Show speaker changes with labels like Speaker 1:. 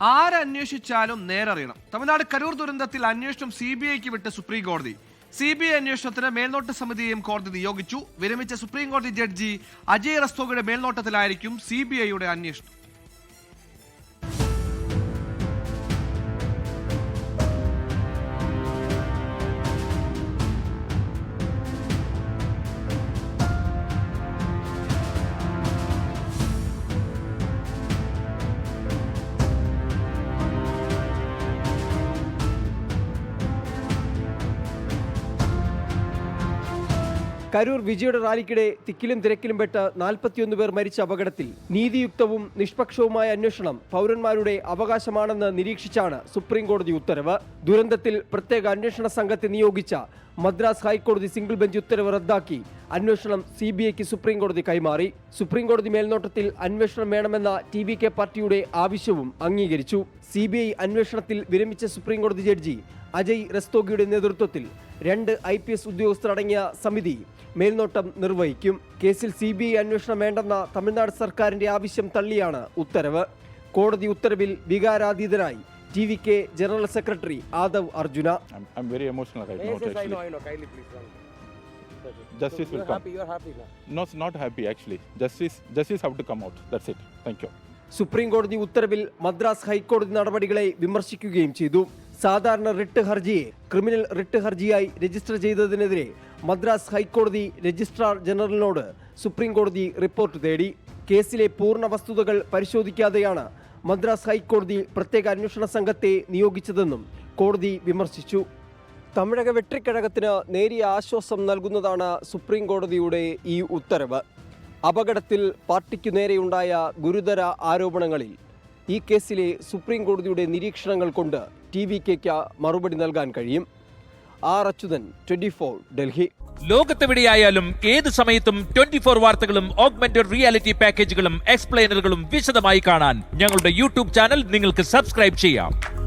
Speaker 1: ആരന്വേഷിച്ചാലും നേരറിയണം. തമിഴ്നാട് കരൂർ ദുരന്തത്തിൽ അന്വേഷണം C B ഐക്ക് വിട്ട് സുപ്രീം കോടതി സി ബി ഐ അന്വേഷണത്തിന് മേൽനോട്ട സമിതിയെയും കോടതി നിയോഗിച്ചു. വിരമിച്ച സുപ്രീം കോടതി ജഡ്ജി അജയ് റസ്തോഗയുടെ മേൽനോട്ടത്തിലായിരിക്കും സി ബി ഐയുടെ അന്വേഷണം.
Speaker 2: കരൂർ വിജയുടെ റാലിക്കിടെ തിക്കിലും തിരക്കിലും പെട്ട് നാൽപ്പത്തിയൊന്ന് പേർ മരിച്ച അപകടത്തിൽ നീതിയുക്തവും നിഷ്പക്ഷവുമായ അന്വേഷണം പൗരന്മാരുടെ അവകാശമാണെന്ന് നിരീക്ഷിച്ചാണ് സുപ്രീം കോടതി ഉത്തരവ്. ദുരന്തത്തിൽ പ്രത്യേക അന്വേഷണ സംഘത്തെ നിയോഗിച്ച മദ്രാസ് ഹൈക്കോടതി സിംഗിൾ ബെഞ്ച് ഉത്തരവ് റദ്ദാക്കി. അന്വേഷണം സി ബി ഐക്ക് സുപ്രീംകോടതി കൈമാറി. സുപ്രീംകോടതി മേൽനോട്ടത്തിൽ അന്വേഷണം വേണമെന്ന ടി വി കെ പാർട്ടിയുടെ ആവശ്യവും അംഗീകരിച്ചു. സി ബി ഐ അന്വേഷണത്തിൽ വിരമിച്ച സുപ്രീംകോടതി ജഡ്ജി അജയ് റസ്തോഗിയുടെ നേതൃത്വത്തിൽ രണ്ട് ഐ പി എസ് ഉദ്യോഗസ്ഥരടങ്ങിയ സമിതി മേൽനോട്ടം നിർവഹിക്കും. കേസിൽ സി ബി ഐ അന്വേഷണം വേണ്ടെന്ന തമിഴ്നാട് സർക്കാരിന്റെ ആവശ്യം തള്ളിയാണ് ഉത്തരവ്. കോടതി ഉത്തരവിൽ വികാരാതീതനായി T V K general secretary Aadhav Arjuna
Speaker 3: I'm, I'm very emotional right
Speaker 4: Yes,
Speaker 3: now.
Speaker 4: yes, I
Speaker 3: actually.
Speaker 4: know, I know. Kindly please run.
Speaker 3: Justice
Speaker 4: so
Speaker 3: will
Speaker 4: you're
Speaker 3: come.
Speaker 4: happy, you're happy now.
Speaker 3: No, it's not happy actually. Justice, justice have to come out. That's it. Thank you.
Speaker 2: Supreme കോടതി ഉത്തരവിൽ മദ്രാസ് ഹൈക്കോടതി നടപടികളെ വിമർശിക്കുകയും ചെയ്തു സാധാരണ writ ഹർജിയെ criminal writ ഹർജിയായി register ചെയ്തതിനെതിരെ മദ്രാസ് ഹൈക്കോടതി രജിസ്ട്രാർ ജനറലിനോട് സുപ്രീം കോടതി റിപ്പോർട്ട് തേടി കേസിലെ പൂർണ വസ്തുതകൾ പരിശോധിക്കാതെയാണ് മദ്രാസ് ഹൈക്കോടതി പ്രത്യേക അന്വേഷണ സംഘത്തെ നിയോഗിച്ചതെന്നും കോടതി വിമർശിച്ചു. തമിഴക വെട്രിക്കഴകത്തിന് നേരിയ ആശ്വാസം നൽകുന്നതാണ് സുപ്രീം കോടതിയുടെ ഈ ഉത്തരവ്. അപകടത്തിൽ പാർട്ടിക്കു നേരെയുണ്ടായ ഗുരുതര ആരോപണങ്ങളിൽ ഈ കേസിലെ സുപ്രീം കോടതിയുടെ നിരീക്ഷണങ്ങൾ കൊണ്ട് ടി വി കെക്ക് മറുപടി നൽകാൻ കഴിയും. R Achuthan twenty four Delhi.
Speaker 5: ലോകത്തെവിടെയായാലും ഏത് സമയത്തും ട്വന്റി ഫോർ വാർത്തകളും ഓഗ്മെന്റഡ് റിയാലിറ്റി പാക്കേജുകളും എക്സ്പ്ലെയിനറുകളും വിശദമായി കാണാൻ ഞങ്ങളുടെ യൂട്യൂബ് ചാനൽ നിങ്ങൾക്ക് സബ്സ്ക്രൈബ് ചെയ്യാം.